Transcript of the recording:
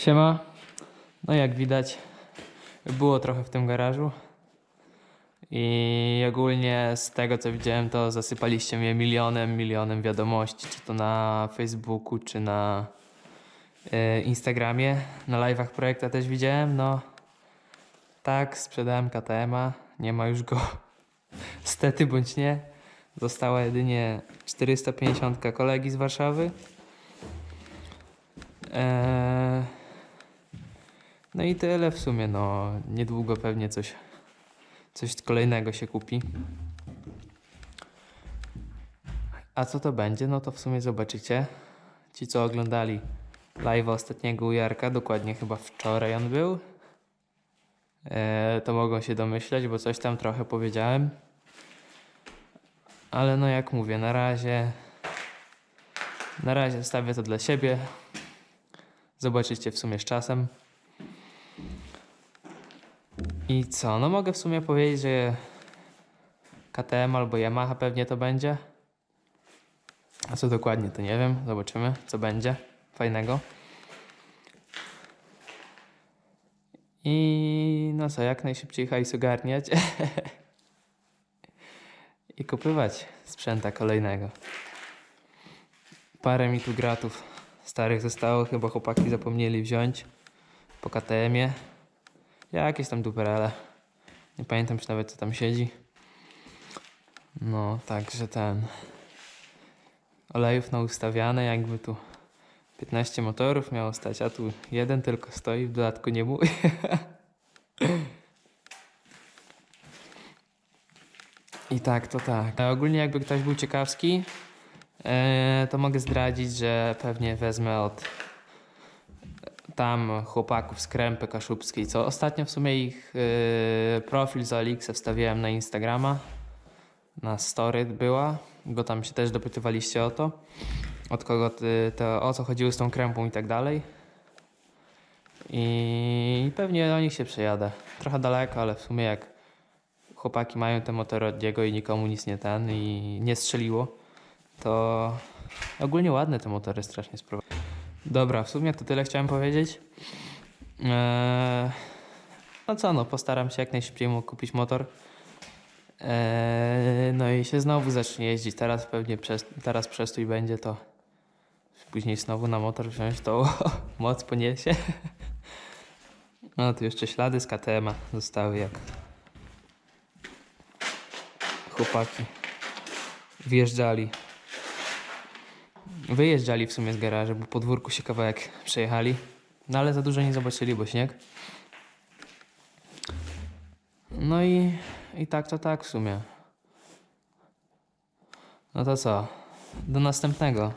Siema. No jak widać, było trochę w tym garażu. I ogólnie z tego co widziałem, to zasypaliście mnie milionem, milionem wiadomości, czy to na Facebooku, czy na e, Instagramie. Na live'ach projekta też widziałem. No tak, sprzedałem KTM-a, nie ma już go. Stety bądź nie. Została jedynie 450 kolegi z Warszawy. Eee, no i tyle w sumie, no niedługo pewnie coś, coś kolejnego się kupi. A co to będzie? No to w sumie zobaczycie. Ci co oglądali live ostatniego u Jarka, dokładnie chyba wczoraj on był, eee, to mogą się domyśleć, bo coś tam trochę powiedziałem. Ale no jak mówię, na razie na razie stawię to dla siebie. Zobaczycie w sumie z czasem. I co? No mogę w sumie powiedzieć, że KTM albo Yamaha pewnie to będzie. A co dokładnie to nie wiem. Zobaczymy co będzie fajnego. I no co, jak najszybciej hajs ogarniać. I kupywać sprzęta kolejnego. Parę mi tu gratów starych zostało, chyba chłopaki zapomnieli wziąć po KTM-ie. Jakieś tam duperele. Nie pamiętam już nawet co tam siedzi. No, także ten. Olejów na ustawiane, jakby tu 15 motorów miało stać, a tu jeden tylko stoi, w dodatku nie mój. I tak, to tak. E, Ogólnie jakby ktoś był ciekawski, e, to mogę zdradzić, że pewnie wezmę od tam chłopaków z Krępy Kaszubskiej, co ostatnio w sumie ich e, profil z Alixa wstawiałem na Instagrama, na story była, go tam się też dopytywaliście o to, od kogo ty, to, o co chodziło z tą krępą i tak dalej. I pewnie do nich się przejadę. Trochę daleko, ale w sumie jak chłopaki mają te motory od Diego i nikomu nic nie ten i nie strzeliło, to ogólnie ładne te motory strasznie sprawy. Dobra, w sumie to tyle chciałem powiedzieć. Eee, no co no, postaram się jak najszybciej mu kupić motor. Eee, no i się znowu zacznie jeździć. Teraz pewnie przez, teraz przestój będzie to. Później znowu na motor wziąć to moc poniesie. No tu jeszcze ślady z KTM-a zostały jak chłopaki wjeżdżali. Wyjeżdżali w sumie z garażu, bo po dwórku się kawałek przejechali. No ale za dużo nie zobaczyli, bo śnieg. No i, i tak to tak w sumie. No to co? Do następnego.